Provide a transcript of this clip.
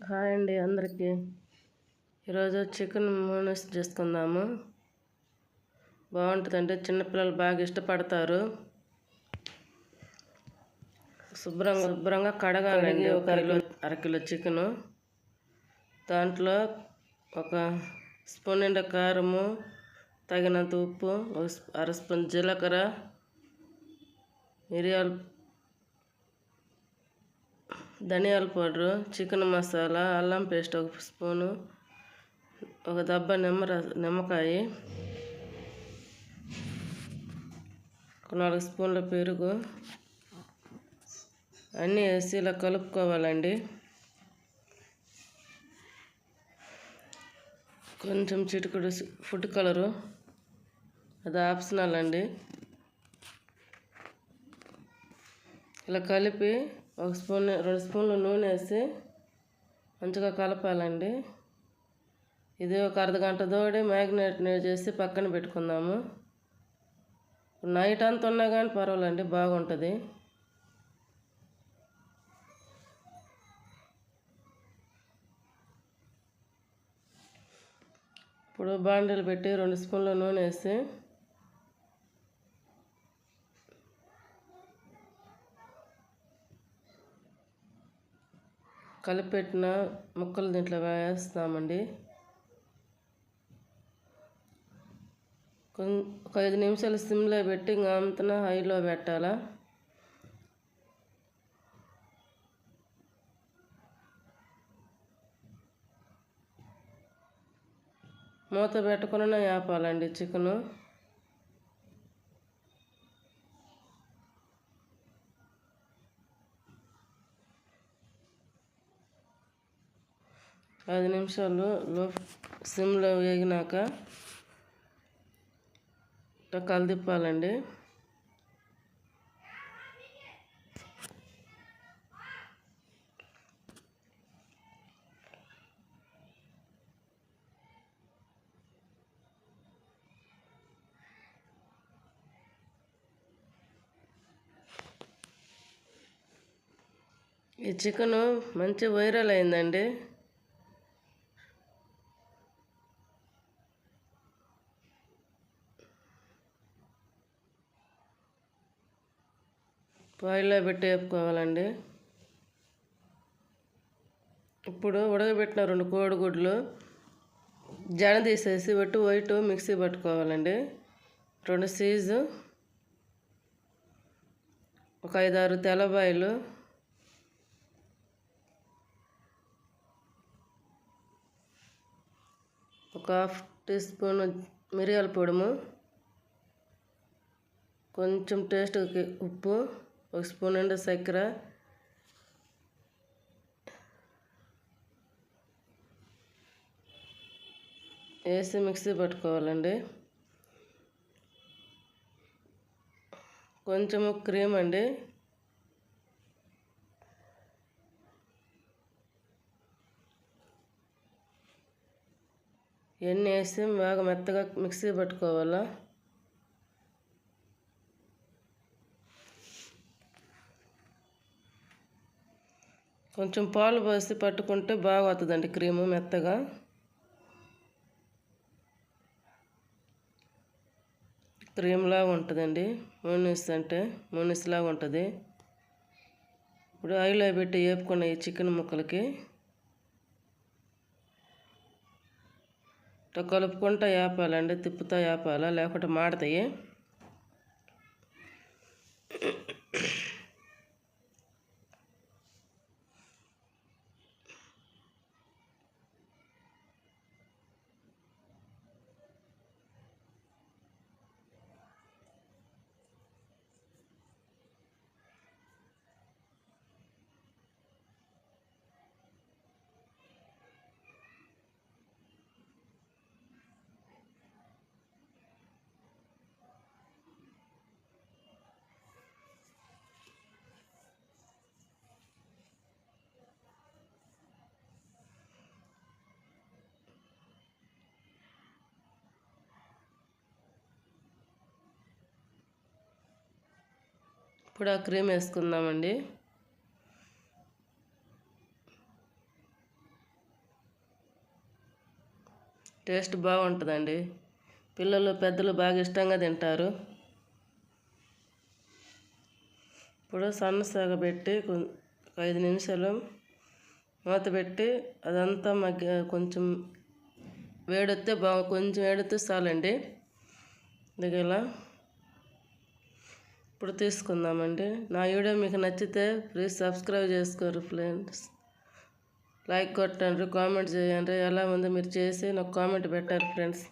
Hi అండి అందరికీ. ఈరోజు చికెన్ మోనస్ చేసుకుందాము. బాగుంటుందండి. చిన్నపిల్లలు బాగా ఇష్టపడతారు. శుభ్రంగా శుభ్రంగా కడగాలండి. ఒక కిలో అరకిలో చికెను. దాంట్లో ఒక స్పూన్ నిండా కారము తగినంత ఉప్పు ఒక అర స్పూన్ జీలకర్ర మిరియాలు ధనియాల పౌడరు చికెన్ మసాలా అల్లం పేస్ట్ ఒక స్పూను ఒక దెబ్బ నిమ్మర నిమ్మకాయ ఒక నాలుగు స్పూన్ల పెరుగు. అన్నీ వేసి ఇలా కలుపుకోవాలండి. కొంచెం చిటికుడు ఫుడ్ కలరు. అది ఆప్షనల్ అండి. ఇలా కలిపి ఒక స్పూన్ రెండు స్పూన్లు నూనె వేసి మంచిగా కలపాలండి. ఇది ఒక అర్ధ గంట తోడి మ్యాగ్నేట్ చేసి పక్కన పెట్టుకుందాము. నైట్ అంతా ఉన్నా కానీ పర్వాలేండి బాగుంటుంది. ఇప్పుడు బాండీలు పెట్టి రెండు స్పూన్ల నూనె వేసి కలిపెట్టిన ముక్కలు దీంట్లో వేస్తామండి. కొం ఒక ఐదు నిమిషాలు సిమ్లో పెట్టి ఇంకా అంతన హైలో పెట్టాలా. మూత పెట్టకుండా ఆపాలండి చికెను. ఐదు నిమిషాలు లో సిమ్లో వేగినాక కలదిప్పాలండి ఈ చికెను మంచి వైరల్ అయిందండి. ఆయిల్లో పెట్టి వేపుకోవాలండి. ఇప్పుడు ఉడకబెట్టిన రెండు కోడిగుడ్లు జన తీసేసి ఒట్టు వైట్ మిక్సీ పట్టుకోవాలండి. రెండు సీజు ఒక ఐదారు తెల్లబాయిలు ఒక హాఫ్ టీ స్పూన్ మిరియాల పొడుము కొంచెం టేస్ట్కి ఉప్పు ఒక స్పూన్ అండి చక్కెర. వేసి మిక్సీ పట్టుకోవాలండి. కొంచెము క్రీమ్ అండి. ఎన్ని వేసి బాగా మెత్తగా మిక్సీ పట్టుకోవాలా? కొంచెం పాలు పోసి పట్టుకుంటే బాగా వస్తుందండి క్రీము మెత్తగా. క్రీమ్లాగా ఉంటుందండి మూనిస్ అంటే మూనిస్ ఉంటుంది. ఇప్పుడు ఆయిల్లో పెట్టి వేపుకున్న ఈ చికెన్ ముక్కలకి ఇట్లా కలుపుకుంటా వేపాలండి తిప్పుతా వేపాలా లేకుంటే మాడతాయి? ఇప్పుడు ఆ క్రీమ్ వేసుకుందామండి. టేస్ట్ బాగుంటుందండి. పిల్లలు పెద్దలు బాగా ఇష్టంగా తింటారు. ఇప్పుడు సన్న సగ పెట్టి ఐదు నిమిషాలు మూత పెట్టి అదంతా మగ్గ కొంచెం వేడొస్తే బాగా కొంచెం వేడితే చాలండి. ఇలా ఇప్పుడు తీసుకుందామండి. నా వీడియో మీకు నచ్చితే ప్లీజ్ సబ్స్క్రైబ్ చేసుకోరు ఫ్రెండ్స్. లైక్ కొట్టండి కామెంట్ చేయండి. ఎలా ఉంది మీరు చేసి నాకు కామెంట్ పెట్టండి ఫ్రెండ్స్.